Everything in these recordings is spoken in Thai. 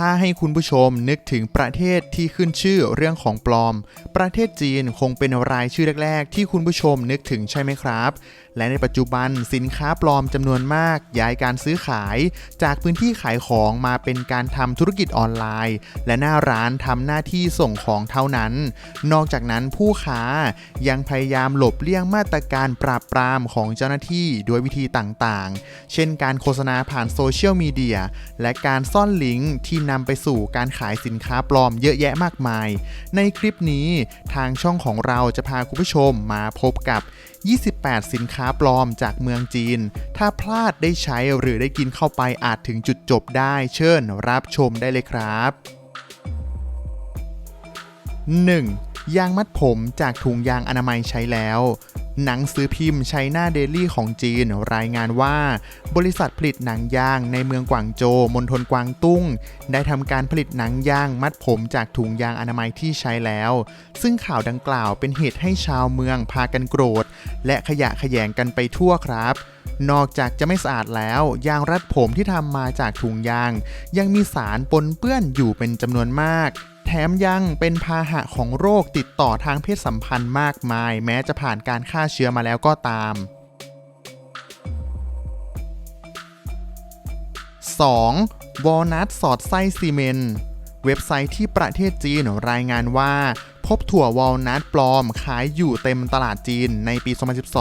ถ้าให้คุณผู้ชมนึกถึงประเทศที่ขึ้นชื่อเรื่องของปลอม ประเทศจีนคงเป็นรายชื่อแรก ๆ ที่คุณผู้ชมนึกถึงใช่ไหมครับ และในปัจจุบันสินค้าปลอมจำนวนมาก ย้ายการซื้อขาย จากพื้นที่ขายของมาเป็นการทำธุรกิจออนไลน์ และหน้าร้านทำหน้าที่ส่งของเท่านั้น นอกจากนั้นผู้ค้ายังพยายามหลบเลี่ยงมาตรการปราบปรามของเจ้าหน้าที่ด้วยวิธีต่างๆ เช่นการโฆษณาผ่านโซเชียลมีเดียและการซ่อนลิงก์ที่นำไปสู่การขายสินค้าปลอมเยอะแยะมากมาย ในคลิปนี้ทางช่องของเราจะพาคุณผู้ชมมาพบกับ28 สินค้าปลอมจากเมืองจีน ถ้าพลาดได้ใช้หรือได้กินเข้าไปอาจถึงจุดจบได้ เชิญรับชมได้เลยครับ 1. ยางมัดผมจากถุงยางอนามัยใช้แล้ว หนังสือพิมพ์ไชน่าเดลี่ของจีนรายงานว่า บริษัทผลิตหนังยางในเมืองกวางโจวมณฑลกวางตุ้ง ได้ทำการผลิตหนังยางมัดผมจากถุงยางอนามัยที่ใช้แล้ว ซึ่งข่าวดังกล่าวเป็นเหตุให้ชาวเมืองพากันโกรธ และขยะแขยงกันไปทั่วครับนอกจากจะไม่สะอาดแล้ว ยางรัดผมที่ทำมาจากถุงยาง ยังมีสารปนเปื้อนอยู่เป็นจำนวนมาก แถมยังเป็นพาหะของโรคติดต่อทางเพศสัมพันธ์มากมาย แม้จะผ่านการฆ่าเชื้อมาแล้วก็ตาม 2. วอลนัทสอดไส้ซีเมนต์เว็บไซต์ที่ประเทศจีนรายงานว่า พบถั่ววอลนัทปลอมขายอยู่เต็มตลาดจีนในปี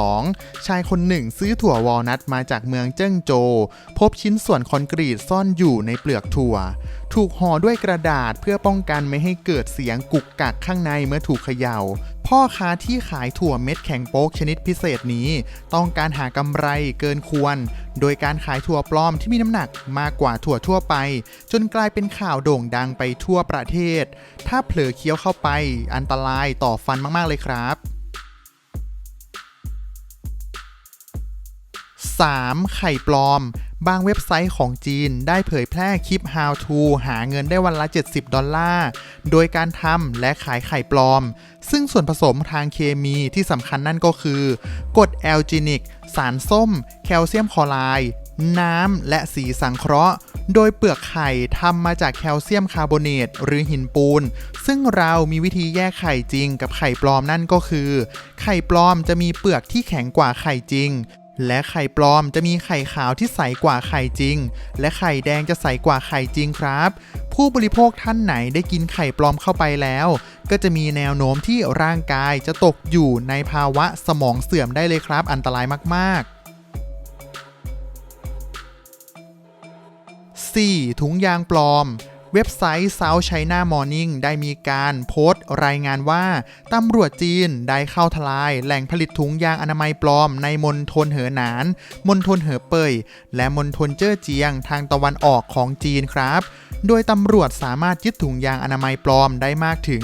2012 ชายคนหนึ่งซื้อถั่ววอลนัทมาจากเมืองเจิ้งโจวพบชิ้นส่วนคอนกรีตซ่อนอยู่ในเปลือกถั่ว ถูกห่อด้วยกระดาษเพื่อป้องกันไม่ให้เกิดเสียงกุกกักข้างในเมื่อถูกเขย่า พ่อค้าที่ขายถั่วเม็ดแข็งโป๊กชนิดพิเศษนี้ ต้องการหากำไรเกินควร โดยการขายถั่วปลอมที่มีน้ำหนักมากกว่าถั่วทั่วไป จนกลายเป็นข่าวโด่งดังไปทั่วประเทศ ถ้าเผลอเคี้ยวเข้าไป อันตรายต่อฟันมากๆเลยครับ 3. ไข่ปลอม บางเว็บไซต์ของจีนได้เผยแพร่คลิป how to หาเงินได้วันละ 70 ดอลลาร์ โดยการทำและขายไข่ปลอม ซึ่งส่วนผสมทางเคมีที่สำคัญนั่นก็คือกรดแอลจินิก สารส้ม แคลเซียมคลอไรด์น้ำ และสีสังเคราะห์ โดยเปลือกไข่ทำมาจากแคลเซียมคาร์บอเนตหรือหินปูน ซึ่งเรามีวิธีแยกไข่จริงกับไข่ปลอมนั่นก็คือ ไข่ปลอมจะมีเปลือกที่แข็งกว่าไข่จริง และไข่ปลอมจะมีไข่ขาวที่ใสกว่าไข่จริง และไข่แดงจะใสกว่าไข่จริงครับ ผู้บริโภคท่านไหนได้กินไข่ปลอมเข้าไปแล้ว ก็จะมีแนวโน้มที่ร่างกายจะตกอยู่ในภาวะสมองเสื่อมได้เลยครับ อันตรายมาก ๆ 4. ถุงยางปลอม เว็บไซต์ South China Morning ได้มีการโพสต์รายงานว่าตำรวจจีนได้เข้าทลาย แหล่งผลิตถุงยางอนามัยปลอมในมณฑลเหอหนาน มณฑลเหอเป่ย และมณฑลเจ้อเจียงทางตะวันออกของจีนครับ โดยตำรวจสามารถยึดถุงยางอนามัยปลอมได้มากถึง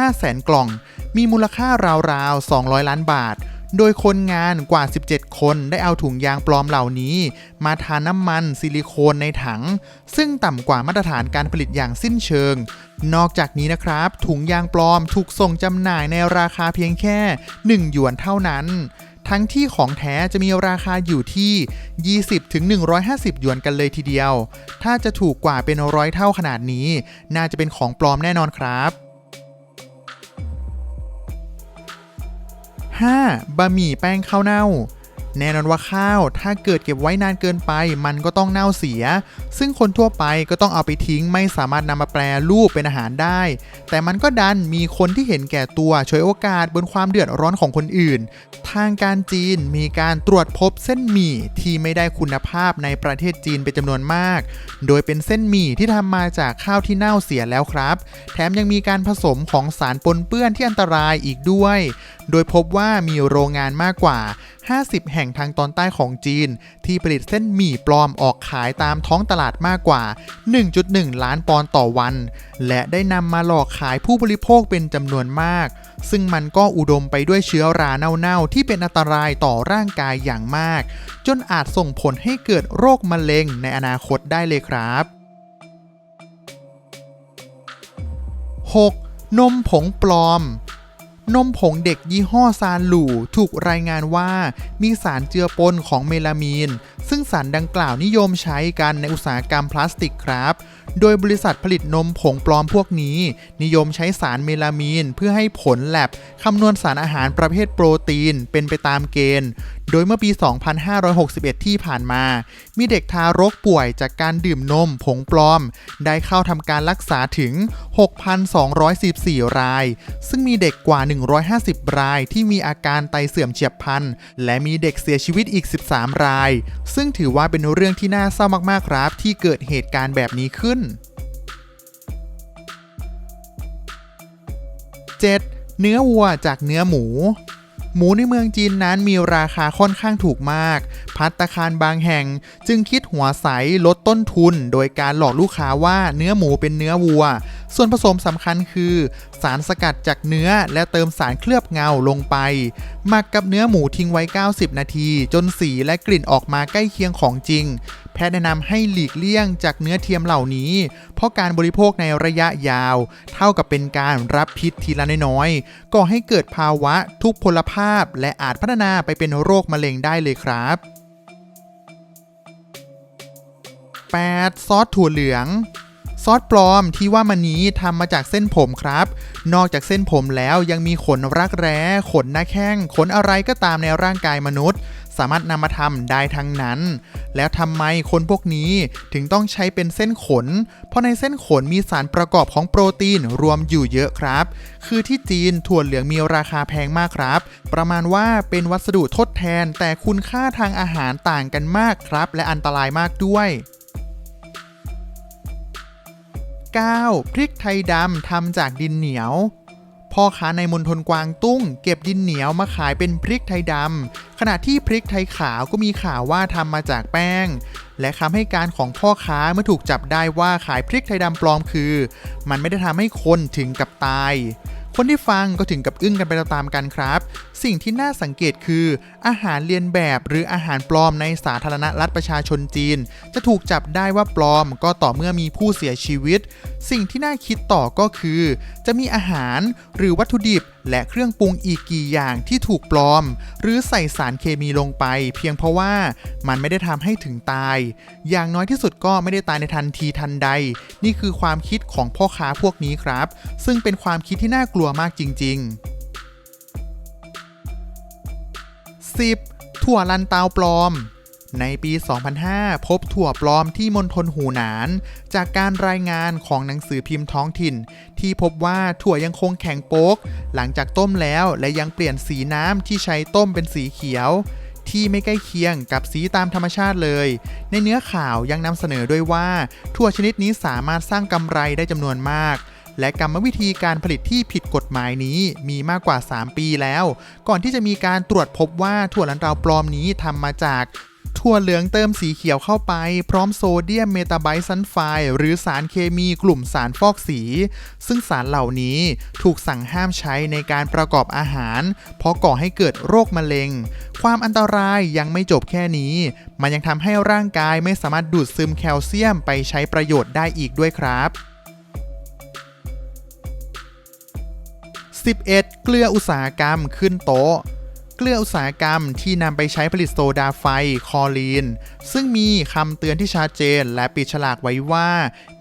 500,000 กล่อง มีมูลค่าราวๆ 200 ล้านบาท โดยคนงานกว่า 17 คนได้เอาถุงยางปลอมเหล่านี้ มาทาน้ำมันซิลิโคนในถัง ซึ่งต่ำกว่ามาตรฐานการผลิตอย่างสิ้นเชิง นอกจากนี้นะครับ ถุงยางปลอมถูกส่งจำหน่ายในราคาเพียงแค่ 1 หยวนเท่านั้น ทั้งที่ของแท้จะมีราคาอยู่ที่ 20ถึง150 หยวนกันเลยทีเดียว ถ้าจะถูกกว่าเป็นร้อยเท่าขนาดนี้ น่าจะเป็นของปลอมแน่นอนครับ 5. บะหมี่แป้งข้าวเน่า แน่นอนว่าข้าวถ้าเกิดเก็บไว้นานเกินไป มันก็ต้องเน่าเสีย ซึ่งคนทั่วไปก็ต้องเอาไปทิ้งไม่สามารถนำมาแปรรูปเป็นอาหารได้ แต่มันก็ดันมีคนที่เห็นแก่ตัวช่วยโอกาสบนความเดือดร้อนของคนอื่น ทางการจีนมีการตรวจพบเส้นหมี่ที่ไม่ได้คุณภาพในประเทศจีนเป็นจำนวนมาก โดยเป็นเส้นหมี่ที่ทำมาจากข้าวที่เน่าเสียแล้วครับ แถมยังมีการผสมของสารปนเปื้อนที่อันตรายอีกด้วยโดยพบว่ามีโรงงานมากกว่า 50 แห่งทางตอนใต้ของจีน ที่ผลิตเส้นหมี่ปลอมออกขายตามท้องตลาดมากกว่า 1.1 ล้านปอนด์ต่อวัน และได้นำมาหลอกขายผู้บริโภคเป็นจำนวนมาก ซึ่งมันก็อุดมไปด้วยเชื้อราเน่าๆ ที่เป็นอันตรายต่อร่างกายอย่างมาก จนอาจส่งผลให้เกิดโรคมะเร็งในอนาคตได้เลยครับ 6. นมผงปลอม นมผงเด็กยี่ห้อซานหลูถูกรายงานว่ามีสารเจือปนของเมลามีน ซึ่งสารดังกล่าวนิยมใช้กันในอุตสาหกรรมพลาสติกครับ โดยบริษัทผลิตนมผงปลอมพวกนี้ นิยมใช้สารเมลามีน เพื่อให้ผลแลบคำนวณสารอาหารประเภทโปรตีนเป็นไปตามเกณฑ์ โดยเมื่อปี 2561 ที่ผ่านมา มีเด็กทารกป่วยจากการดื่มนมผงปลอม ได้เข้าทำการรักษาถึง 6,214 ราย ซึ่งมีเด็กกว่า150 รายที่มีอาการไตเสื่อมเฉียบพลัน และมีเด็กเสียชีวิตอีก 13 ราย ซึ่งถือว่าเป็นเรื่องที่น่าเศร้ามากๆครับ ที่เกิดเหตุการณ์แบบนี้ขึ้น 7. เนื้อวัวจากเนื้อหมูหมูในเมืองจีนนั้นมีราคาค่อนข้างถูกมากพัตตาคารบางแห่ง จึงคิดหัวใสลดต้นทุน โดยการหลอกลูกค้าว่าเนื้อหมูเป็นเนื้อวัว ส่วนผสมสำคัญคือ สารสกัดจากเนื้อและเติมสารเคลือบเงาลงไป หมักกับเนื้อหมูทิ้งไว้ 90 นาที จนสีและกลิ่นออกมาใกล้เคียงของจริง แพทย์แนะนำให้หลีกเลี่ยงจากเนื้อเทียมเหล่านี้ เพราะการบริโภคในระยะยาว เท่ากับเป็นการรับพิษทีละน้อยๆก่อให้เกิดภาวะทุกพลภาพและอาจพัฒนาไปเป็นโรคมะเร็งได้เลยครับ 8. ซอสถั่วเหลือง ซอสปลอมที่ว่ามันนี้ทำมาจากเส้นผมครับ นอกจากเส้นผมแล้วยังมีขนรักแร้ ขนหน้าแข้ง ขนอะไรก็ตามในร่างกายมนุษย์ สามารถนำมาทำได้ทั้งนั้น แล้วทำไมคนพวกนี้ถึงต้องใช้เป็นเส้นขน เพราะในเส้นขนมีสารประกอบของโปรตีนรวมอยู่เยอะครับ คือที่จีนถั่วเหลืองมีราคาแพงมากครับ ประมาณว่าเป็นวัสดุทดแทนแต่คุณค่าทางอาหารต่างกันมากครับ และอันตรายมากด้วย 9. พริกไทยดำทำจากดินเหนียว พ่อค้าในมณฑลกวางตุ้ง เก็บดินเหนียวมาขายเป็นพริกไทยดำ ขณะที่พริกไทยขาวก็มีข่าวว่าทำมาจากแป้ง และคำให้การของพ่อค้าเมื่อถูกจับได้ว่าขายพริกไทยดำปลอมคือ มันไม่ได้ทำให้คนถึงกับตาย คนที่ฟังก็ถึงกับอึ้งกันไปตามๆกันครับ สิ่งที่น่าสังเกตคือ อาหารเลียนแบบหรืออาหารปลอมในสาธารณรัฐประชาชนจีน จะถูกจับได้ว่าปลอมก็ต่อเมื่อมีผู้เสียชีวิต สิ่งที่น่าคิดต่อก็คือ จะมีอาหารหรือวัตถุดิบ และเครื่องปรุงอีกกี่อย่างที่ถูกปลอม หรือใส่สารเคมีลงไป เพียงเพราะว่ามันไม่ได้ทำให้ถึงตาย อย่างน้อยที่สุดก็ไม่ได้ตายในทันทีทันใด นี่คือความคิดของพ่อค้าพวกนี้ครับ ซึ่งเป็นความคิดที่น่ากลัวมากจริง ๆ 10. ถั่วลันเตาปลอม ในปี 2005 พบถั่วปลอมที่มณฑลหูหนาน จากการรายงานของหนังสือพิมพ์ท้องถิ่น ที่พบว่าถั่วยังคงแข็งโป๊ก หลังจากต้มแล้วและยังเปลี่ยนสีน้ำที่ใช้ต้มเป็นสีเขียว ที่ไม่ใกล้เคียงกับสีตามธรรมชาติเลย ในเนื้อข่าวยังนำเสนอด้วยว่า ถั่วชนิดนี้สามารถสร้างกำไรได้จำนวนมากและกรรมวิธีการผลิตที่ผิดกฎหมายนี้มีมากกว่า 3 ปีแล้ว ก่อนที่จะมีการตรวจพบว่าถั่วลันเตาปลอมนี้ทำมาจาก ถั่วเหลืองเติมสีเขียวเข้าไป พร้อมโซเดียมเมตาไบซัลไฟหรือสารเคมีกลุ่มสารฟอกสี ซึ่งสารเหล่านี้ถูกสั่งห้ามใช้ในการประกอบอาหาร เพราะก่อให้เกิดโรคมะเร็ง ความอันตรายยังไม่จบแค่นี้ มันยังทำให้ร่างกายไม่สามารถดูดซึมแคลเซียมไปใช้ประโยชน์ได้อีกด้วยครับ 11. เกลืออุตสาหกรรมขึ้นโต๊ะ กลืออุตสาหกรรมที่นำไปใช้ผลิตโซดาไฟคอลีน ซึ่งมีคำเตือนที่ชัดเจนและปิดฉลากไว้ว่า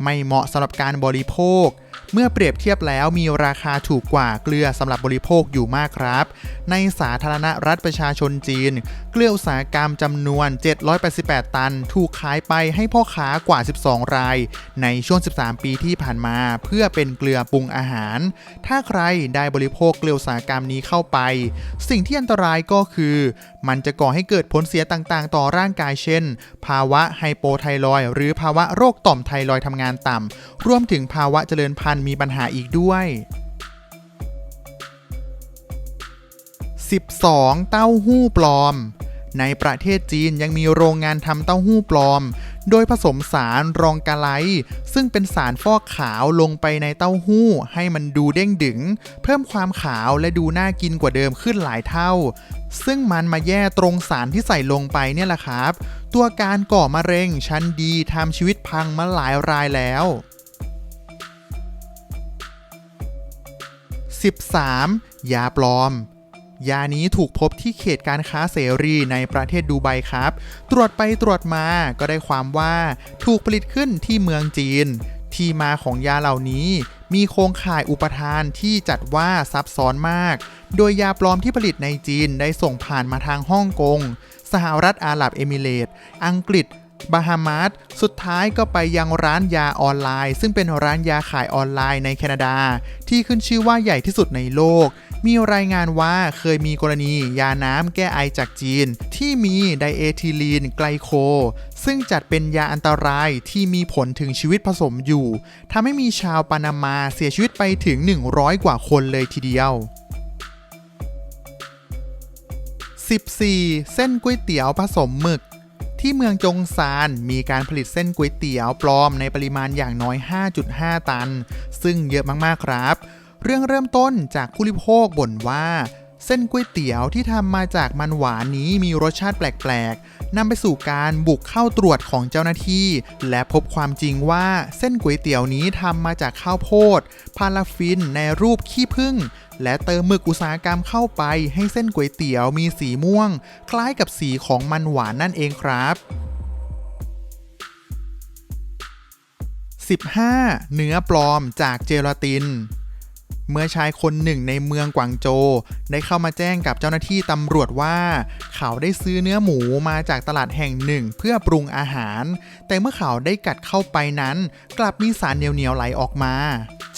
ไม่เหมาะสำหรับการบริโภค เมื่อเปรียบเทียบแล้วมีราคาถูกกว่าเกลือสำหรับบริโภคอยู่มากครับ ในสาธารณรัฐประชาชนจีน เกลืออุตสาหกรรมจำนวน 788 ตัน ถูกขายไปให้พ่อค้ากว่า 12 ราย ในช่วง 13 ปีที่ผ่านมา เพื่อเป็นเกลือปรุงอาหาร ถ้าใครได้บริโภคเกลืออุตสาหกรรมนี้เข้าไป สิ่งที่อันตรายก็คือ มันจะก่อให้เกิดผลเสียต่างๆ ต่อร่างกายเช่น ภาวะไฮโปไทรอยหรือภาวะโรคต่อมไทรอยทำงานต่ำรวมถึงภาวะเจริญพันธุ์มีปัญหาอีกด้วย 12. เต้าหู้ปลอม ในประเทศจีนยังมีโรงงานทำเต้าหู้ปลอม โดยผสมสารรองกาไลซึ่งเป็นสารฟอกขาวลงไปในเต้าหู้ ให้มันดูเด้งดึง เพิ่มความขาวและดูน่ากินกว่าเดิมขึ้นหลายเท่า ซึ่งมันมาแย่ตรงสารที่ใส่ลงไปเนี่ยแหละครับ ตัวการก่อมะเร็งชั้นดีทำชีวิตพังมาหลายรายแล้ว 13. ยาปลอม ยานี้ถูกพบที่เขตการค้าเสรีในประเทศดูไบครับ ตรวจไปตรวจมาก็ได้ความว่าถูกผลิตขึ้นที่เมืองจีน ที่มาของยาเหล่านี้มีโครงข่ายอุปทานที่จัดว่าซับซ้อนมาก โดยยาปลอมที่ผลิตในจีนได้ส่งผ่านมาทางฮ่องกง สหรัฐอาหรับเอมิเรตส์อังกฤษ บาฮามาสสุดท้ายก็ไปยังร้านยาออนไลน์ ซึ่งเป็นร้านยาขายออนไลน์ในแคนาดา ที่ขึ้นชื่อว่าใหญ่ที่สุดในโลก มีรายงานว่าเคยมีกรณียาน้ำแก้ไอจากจีน ที่มีไดเอทิลีนไกลโค ซึ่งจัดเป็นยาอันตรายที่มีผลถึงชีวิตผสมอยู่ทำให้มีชาวปานามาเสียชีวิตไปถึง 100 กว่าคนเลยทีเดียว 14. เส้นก๋วยเตี๋ยวผสมหมึก ที่เมืองจงซานมีการผลิตเส้นก๋วยเตี๋ยวปลอมในปริมาณอย่างน้อย 5.5 ตัน ซึ่งเยอะมากๆครับ เรื่องเริ่มต้นจากผู้ริโภคบ่นว่า เส้นก๋วยเตี๋ยวที่ทำมาจากมันหวานนี้มีรสชาติแปลกๆนำไปสู่การบุกเข้าตรวจของเจ้าหน้าที่ และพบความจริงว่าเส้นก๋วยเตี๋ยวนี้ทำมาจากข้าวโพด พาราฟินในรูปขี้ผึ้ง และเติมหมึกอุตสาหกรรมเข้าไปให้เส้นก๋วยเตี๋ยวมีสีม่วง คล้ายกับสีของมันหวานนั่นเองครับ 15. เนื้อปลอมจากเจลาติน เมื่อชายคนหนึ่งในเมืองกวางโจ ได้เข้ามาแจ้งกับเจ้าหน้าที่ตำรวจว่า เขาได้ซื้อเนื้อหมูมาจากตลาดแห่งหนึ่งเพื่อปรุงอาหาร แต่เมื่อเขาได้กัดเข้าไปนั้น กลับมีสารเหนียวๆไหลออกมา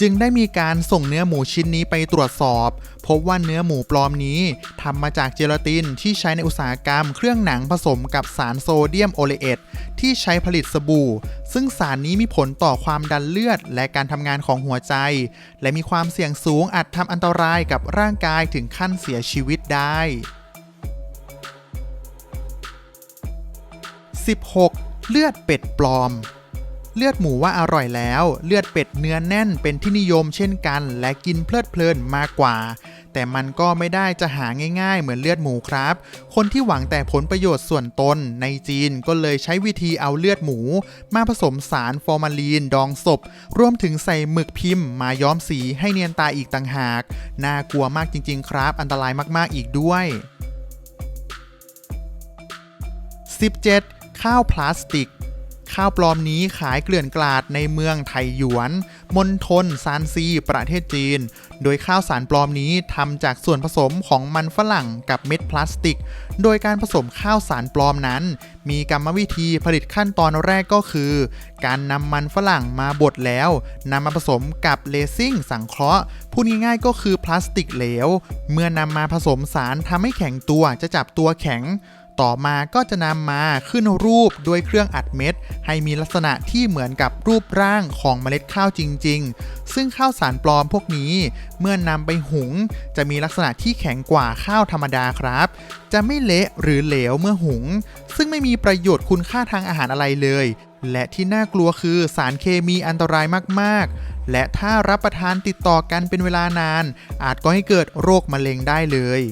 จึงได้มีการส่งเนื้อหมูชิ้นนี้ไปตรวจสอบ พบว่าเนื้อหมูปลอมนี้ทำมาจากเจลาตินที่ใช้ในอุตสาหกรรมเครื่องหนังผสมกับสารโซเดียมโอเลเอตที่ใช้ผลิตสบู่ ซึ่งสารนี้มีผลต่อความดันเลือด และการทำงานของหัวใจ และมีความเสี่ยงสูงอาจทำอันตรายกับร่างกายถึงขั้นเสียชีวิตได้ 16. เลือดเป็ดปลอม เลือดหมูว่าอร่อยแล้ว เลือดเป็ดเนื้อแน่นเป็นที่นิยมเช่นกัน และกินเพลิดเพลินมากกว่า แต่มันก็ไม่ได้จะหาง่ายๆ เหมือนเลือดหมูครับ คนที่หวังแต่ผลประโยชน์ส่วนตนในจีนก็เลยใช้วิธีเอาเลือดหมู มาผสมสารฟอร์มาลีนดองศพ รวมถึงใส่หมึกพิมพ์ มาย้อมสีให้เนียนตาอีกต่างหาก น่ากลัวมากจริง ๆ ครับ อันตรายมากๆอีกด้วย 17. ข้าวพลาสติก ข้าวปลอมนี้ขายเกลื่อนกลาดในเมืองไทหยวนมณฑลซานซี ประเทศจีน โดยข้าวสารปลอมนี้ทำจากส่วนผสมของมันฝรั่งกับเม็ดพลาสติก โดยการผสมข้าวสารปลอมนั้น มีกรรมวิธีผลิตขั้นตอนแรกก็คือ การนำมันฝรั่งมาบดแล้วนำมาผสมกับเลซิ่งสังเคราะห์พูดง่ายๆก็คือพลาสติกเหลว เมื่อนำมาผสมสารทำให้แข็งตัวจะจับตัวแข็ง ต่อมาก็จะนำมาขึ้นรูปด้วยเครื่องอัดเม็ด ให้มีลักษณะที่เหมือนกับรูปร่างของเมล็ดข้าวจริง ๆ ซึ่งข้าวสารปลอมพวกนี้ เมื่อนำไปหุง จะมีลักษณะที่แข็งกว่าข้าวธรรมดาครับ จะไม่เละหรือเหลวเมื่อหุง ซึ่งไม่มีประโยชน์คุณค่าทางอาหารอะไรเลย และที่น่ากลัวคือสารเคมีอันตรายมากๆ และถ้ารับประทานติดต่อกันเป็นเวลานาน อาจก่อให้เกิดโรคมะเร็งได้เลย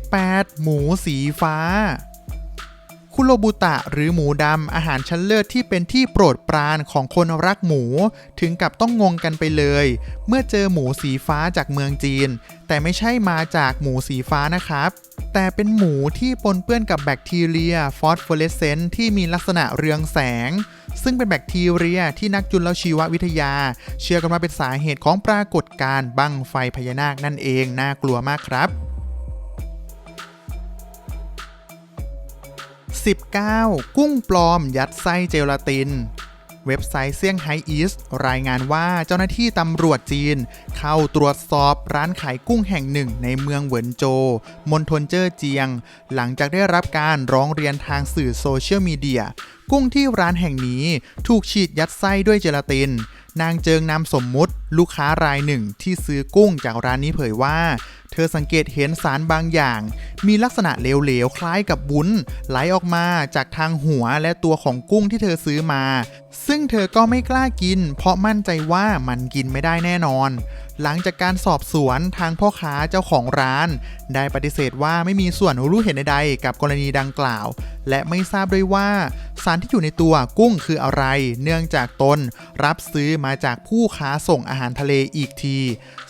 18. หมูสีฟ้า คุโรบุตะหรือหมูดำอาหารชั้นเลิศที่เป็นที่โปรดปรานของคนรักหมู ถึงกับต้องงงกันไปเลย เมื่อเจอหมูสีฟ้าจากเมืองจีน แต่ไม่ใช่มาจากหมูสีฟ้านะครับ แต่เป็นหมูที่ปนเปื้อนกับแบคทีเรียฟอสฟอเรสเซนต์ที่มีลักษณะเรืองแสงซึ่งเป็นแบคทีเรียที่นักจุลชีววิทยา เชื่อกันว่าเป็นสาเหตุของปรากฏการณ์บั้งไฟพญานาคนั่นเอง น่ากลัวมากครับ 19. กุ้งปลอมยัดไส้เจลาติน เว็บไซต์เซี่ยงไฮ้อีสรายงานว่าเจ้าหน้าที่ตำรวจจีน เข้าตรวจสอบร้านขายกุ้งแห่งหนึ่งในเมืองเหวินโจมณฑลเจ้อเจียง หลังจากได้รับการร้องเรียนทางสื่อโซเชียลมีเดีย กุ้งที่ร้านแห่งนี้ถูกฉีดยัดไส้ด้วยเจลาติน นางเจิงนามสมมุติ ลูกค้ารายหนึ่งที่ซื้อกุ้งจากร้านนี้เผยว่า เธอสังเกตเห็นสารบางอย่าง มีลักษณะเหลวๆ คล้ายกับวุ้นไหลออกมาจากทางหัวและตัวของกุ้งที่เธอซื้อมา ซึ่งเธอก็ไม่กล้ากิน เพราะมั่นใจว่ามันกินไม่ได้แน่นอน หลังจากการสอบสวนทางพ่อค้าเจ้าของร้าน ได้ปฏิเสธว่าไม่มีส่วนรู้เห็นใดๆกับกรณีดังกล่าว และไม่ทราบด้วยว่า สารที่อยู่ในตัวกุ้งคืออะไร เนื่องจากตนรับซื้อมาจากผู้ค้าส่งอาหารทะเลอีกที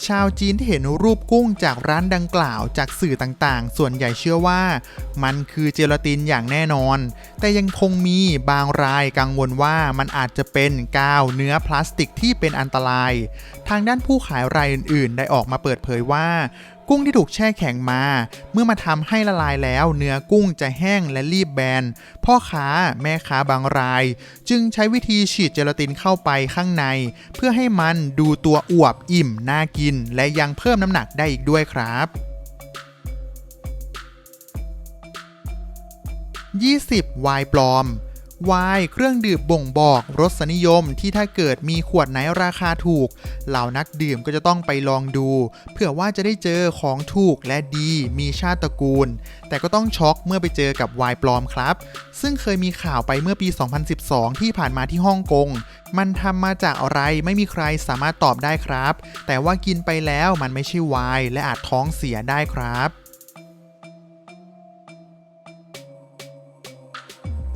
ชาวจีนที่เห็นรูปกุ้งจากร้านดังกล่าวจากสื่อต่างๆ ส่วนใหญ่เชื่อว่า มันคือเจลาตินอย่างแน่นอน แต่ยังคงมีบางรายกังวลว่ามันอาจจะเป็นกาวเนื้อพลาสติกที่เป็นอันตราย ทางด้านผู้ขายรายอื่น ๆ ได้ออกมาเปิดเผยว่า กุ้งที่ถูกแช่แข็งมา เมื่อมาทำให้ละลายแล้ว เนื้อกุ้งจะแห้งและรีบแบน พ่อค้าแม่ค้าบางราย จึงใช้วิธีฉีดเจลาตินเข้าไปข้างใน เพื่อให้มันดูตัวอวบอิ่มน่ากิน และยังเพิ่มน้ำหนักได้อีกด้วยครับ20วายปลอม วายเครื่องดื่มบ่งบอกรสนิยมที่ถ้าเกิดมีขวดไหนราคาถูก เหล่านักดื่มก็จะต้องไปลองดู เพื่อว่าจะได้เจอของถูกและดีมีชาติตระกูล แต่ก็ต้องช็อกเมื่อไปเจอกับวายปลอมครับ ซึ่งเคยมีข่าวไปเมื่อปี 2012 ที่ผ่านมาที่ฮ่องกงมันทำมาจากอะไรไม่มีใครสามารถตอบได้ครับ แต่ว่ากินไปแล้วมันไม่ใช่ไวน์และอาจท้องเสียได้ครับ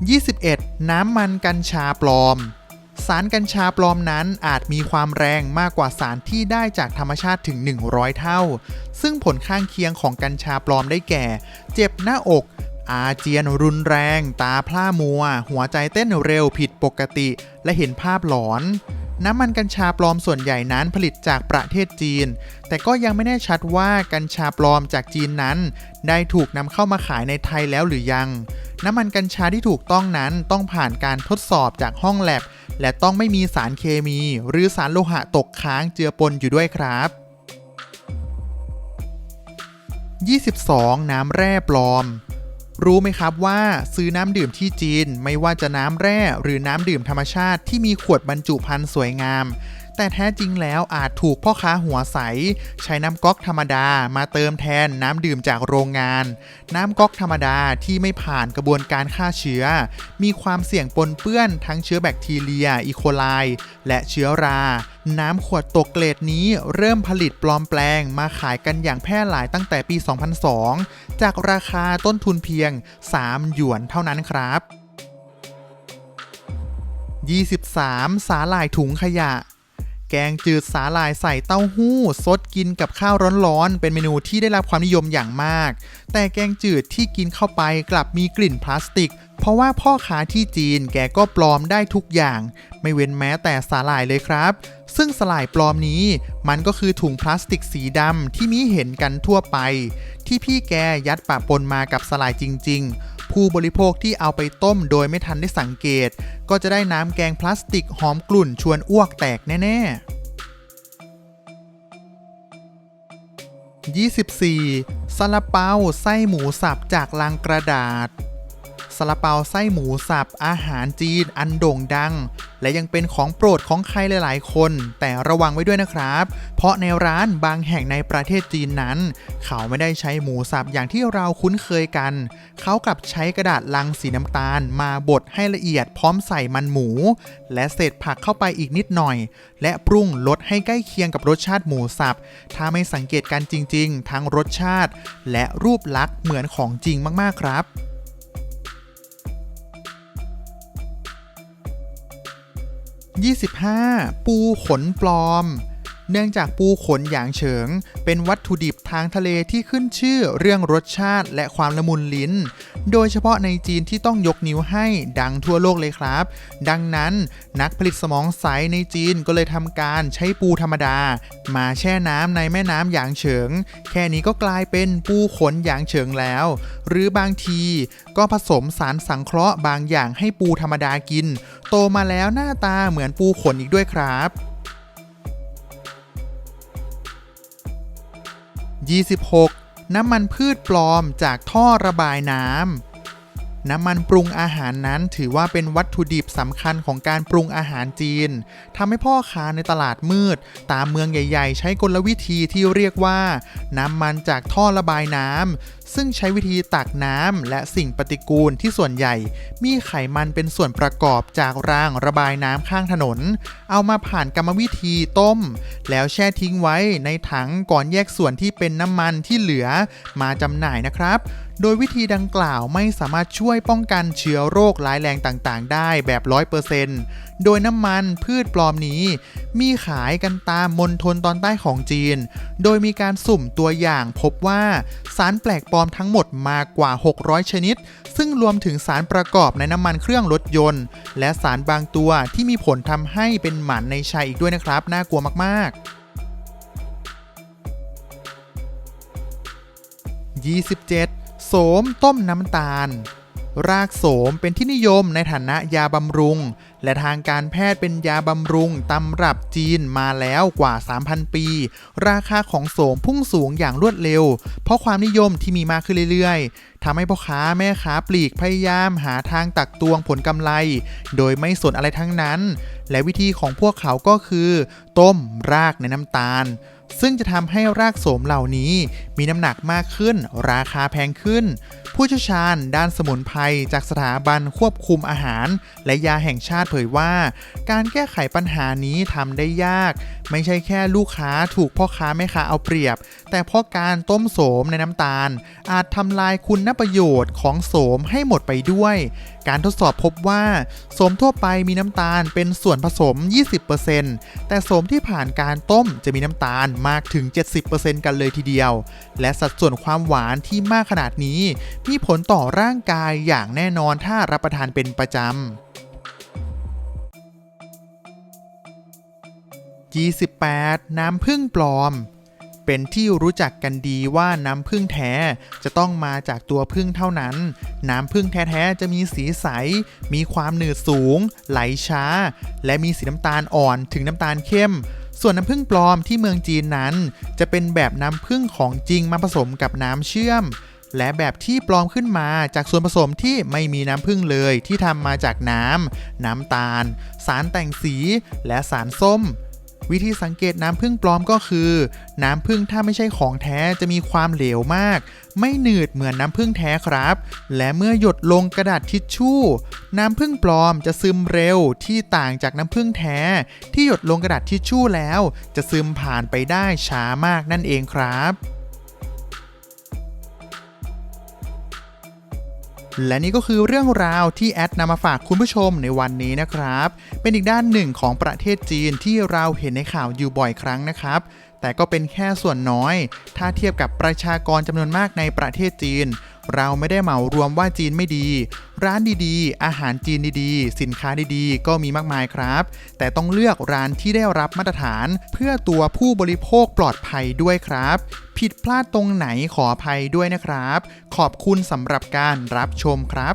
21 น้ำมันกัญชาปลอม สารกัญชาปลอมนั้นอาจมีความแรงมากกว่าสารที่ได้จากธรรมชาติถึง 100 เท่า ซึ่งผลข้างเคียงของกัญชาปลอมได้แก่ เจ็บหน้าอก อาเจียนรุนแรง ตาพร่ามัว หัวใจเต้นเร็วผิดปกติ และเห็นภาพหลอน น้ำมันกัญชาปลอมส่วนใหญ่นั้นผลิตจากประเทศจีน แต่ก็ยังไม่แน่ชัดว่ากัญชาปลอมจากจีนนั้น ได้ถูกนำเข้ามาขายในไทยแล้วหรือยัง น้ำมันกัญชาที่ถูกต้องนั้นต้องผ่านการทดสอบจากห้องแลบ และต้องไม่มีสารเคมี หรือสารโลหะตกค้างเจือปนอยู่ด้วยครับ 22 น้ำแร่ปลอม รู้ไหมครับว่าซื้อน้ำดื่มที่จีนไม่ว่าจะน้ำแร่หรือน้ำดื่มธรรมชาติที่มีขวดบรรจุภัณฑ์สวยงาม แต่แท้จริงแล้วอาจถูกพ่อค้าหัวใส ใช้น้ำก๊อกธรรมดามาเติมแทนน้ำดื่มจากโรงงาน น้ำก๊อกธรรมดาที่ไม่ผ่านกระบวนการฆ่าเชื้อ มีความเสี่ยงปนเปื้อนทั้งเชื้อแบคทีเรีย อีโคไลและเชื้อรา น้ำขวดตกเกรดนี้เริ่มผลิตปลอมแปลงมาขายกันอย่างแพร่หลายตั้งแต่ปี 2002 จากราคาต้นทุนเพียง 3 หยวนเท่านั้นครับ 23 สาหร่ายถุงขยะ แกงจืดสาหร่ายใส่เต้าหู้ซดกินกับข้าวร้อนๆ เป็นเมนูที่ได้รับความนิยมอย่างมาก แต่แกงจืดที่กินเข้าไปกลับมีกลิ่นพลาสติก เพราะว่าพ่อค้าที่จีนแกก็ปลอมได้ทุกอย่าง ไม่เว้นแม้แต่สาหร่ายเลยครับ ซึ่งสาหร่ายปลอมนี้ มันก็คือถุงพลาสติกสีดำที่มีเห็นกันทั่วไป ที่พี่แกยัดปะปนมากับสาหร่ายจริง ๆ ผู้บริโภคที่เอาไปต้มโดยไม่ทันได้สังเกต ก็จะได้น้ำแกงพลาสติกหอมกลุ่นชวนอ้วกแตกแน่ ๆ24ซาลาเปาไส้หมูสับจากลังกระดาษ ซาลาเปาไส้หมูสับอาหารจีนอันโด่งดัง และยังเป็นของโปรดของใครหลายๆ คน แต่ระวังไว้ด้วยนะครับ เพราะในร้านบางแห่งในประเทศจีนนั้น เขาไม่ได้ใช้หมูสับอย่างที่เราคุ้นเคยกัน เขากลับใช้กระดาษลังสีน้ำตาลมาบดให้ละเอียดพร้อมใส่มันหมู และเศษผักเข้าไปอีกนิดหน่อย และปรุงรสให้ใกล้เคียงกับรสชาติหมูสับถ้าไม่สังเกตกันจริง ๆ ทั้งรสชาติ และรูปลักษณ์เหมือนของจริงมากๆครับ 25 ปูขนปลอม เนื่องจากปูขนหยางเฉิง เป็นวัตถุดิบทางทะเลที่ขึ้นชื่อเรื่องรสชาติและความละมุนลิ้น โดยเฉพาะในจีนที่ต้องยกนิ้วให้ดังทั่วโลกเลยครับ ดังนั้นนักผลิตสมองใสในจีนก็เลยทำการใช้ปูธรรมดา มาแช่น้ำในแม่น้ำหยางเฉิง แค่นี้ก็กลายเป็นปูขนหยางเฉิงแล้ว หรือบางทีก็ผสมสารสังเคราะห์บางอย่างให้ปูธรรมดากิน โตมาแล้วหน้าตาเหมือนปูขนอีกด้วยครับ 26 น้ำมันพืชปลอมจากท่อระบายน้ำ น้ำมันปรุงอาหารนั้นถือว่าเป็นวัตถุดิบสำคัญของการปรุงอาหารจีนทำให้พ่อค้าในตลาดมืด ตามเมืองใหญ่ ๆ ใช้กลวิธีที่เรียกว่า น้ำมันจากท่อระบายน้ำซึ่งใช้วิธีตักน้ำและสิ่งปฏิกูลที่ส่วนใหญ่ มีไขมันเป็นส่วนประกอบจากรางระบายน้ำข้างถนน เอามาผ่านกรรมวิธีต้ม แล้วแช่ทิ้งไว้ในถังก่อนแยกส่วนที่เป็นน้ำมันที่เหลือมาจำหน่ายนะครับ โดยวิธีดังกล่าวไม่สามารถช่วยป้องกันเชื้อโรคร้ายแรงต่างๆ ได้แบบ100%โดยน้ำมันพืชปลอมนี้ มีขายกันตามมณฑลตอนใต้ของจีน โดยมีการสุ่มตัวอย่างพบว่าสารแปลกปลอมทั้งหมดมากกว่า 600 ชนิด ซึ่งรวมถึงสารประกอบในน้ำมันเครื่องรถยนต์ และสารบางตัวที่มีผลทำให้เป็นหมันในชายอีกด้วยนะครับ น่ากลัวมากๆ27 โสมต้มน้ำตาล รากโสมเป็นที่นิยมในฐานะยาบำรุง และทางการแพทย์เป็นยาบำรุงตำรับจีนมาแล้วกว่า 3,000 ปี ราคาของโสมพุ่งสูงอย่างรวดเร็ว เพราะความนิยมที่มีมากขึ้นเรื่อยๆทำให้พ่อค้าแม่ค้าปลีกพยายามหาทางตักตวงผลกำไร โดยไม่สนอะไรทั้งนั้น และวิธีของพวกเขาก็คือ ต้มรากในน้ำตาล ซึ่งจะทำให้รากโสมเหล่านี้มีน้ำหนักมากขึ้น ราคาแพงขึ้น ผู้เชี่ยวชาญด้านสมุนไพรจากสถาบันควบคุมอาหาร และยาแห่งชาติเผยว่า การแก้ไขปัญหานี้ทำได้ยาก ไม่ใช่แค่ลูกค้าถูกพ่อค้าแม่ค้าเอาเปรียบ แต่เพราะการต้มโสมในน้ำตาล อาจทำลายคุณประโยชน์ของโสมให้หมดไปด้วย การทดสอบพบว่าโสมทั่วไปมีน้ำตาลเป็นส่วนผสม 20%แต่โสมที่ผ่านการต้มจะมีน้ำตาลมากถึง 70%กันเลยทีเดียว และสัดส่วนความหวานที่มากขนาดนี้ มีผลต่อร่างกายอย่างแน่นอนถ้ารับประทานเป็นประจำ28น้ำผึ้งปลอม เป็นที่รู้จักกันดีว่าน้ำผึ้งแท้จะต้องมาจากตัวผึ้งเท่านั้น น้ำผึ้งแท้ๆจะมีสีใส มีความหนืดสูง ไหลช้า และมีสีน้ำตาลอ่อนถึงน้ำตาลเข้ม ส่วนน้ำผึ้งปลอมที่เมืองจีนนั้น จะเป็นแบบน้ำผึ้งของจริงมาผสมกับน้ำเชื่อม และแบบที่ปลอมขึ้นมาจากส่วนผสมที่ไม่มีน้ำผึ้งเลยที่ทำมาจากน้ำน้ำตาล สารแต่งสี และสารส้ม วิธีสังเกตน้ำผึ้งปลอมก็คือ น้ำผึ้งถ้าไม่ใช่ของแท้จะมีความเหลวมาก ไม่หนืดเหมือนน้ำผึ้งแท้ครับ และเมื่อหยดลงกระดาษทิชชู่ น้ำผึ้งปลอมจะซึมเร็วที่ต่างจากน้ำผึ้งแท้ ที่หยดลงกระดาษทิชชู่แล้ว จะซึมผ่านไปได้ช้ามากนั่นเองครับ และนี่ก็คือเรื่องราวที่แอดนำมาฝากคุณผู้ชมในวันนี้นะครับ เป็นอีกด้านหนึ่งของประเทศจีนที่เราเห็นในข่าวอยู่บ่อยครั้งนะครับ แต่ก็เป็นแค่ส่วนน้อย ถ้าเทียบกับประชากรจำนวนมากในประเทศจีน เราไม่ได้เหมารวมว่าจีนไม่ดี ร้านดีๆ อาหารจีนดีๆ สินค้าดีๆ ก็มีมากมายครับ แต่ต้องเลือกร้านที่ได้รับมาตรฐาน เพื่อตัวผู้บริโภคปลอดภัยด้วยครับ ผิดพลาดตรงไหนขออภัยด้วยนะครับ ขอบคุณสำหรับการรับชมครับ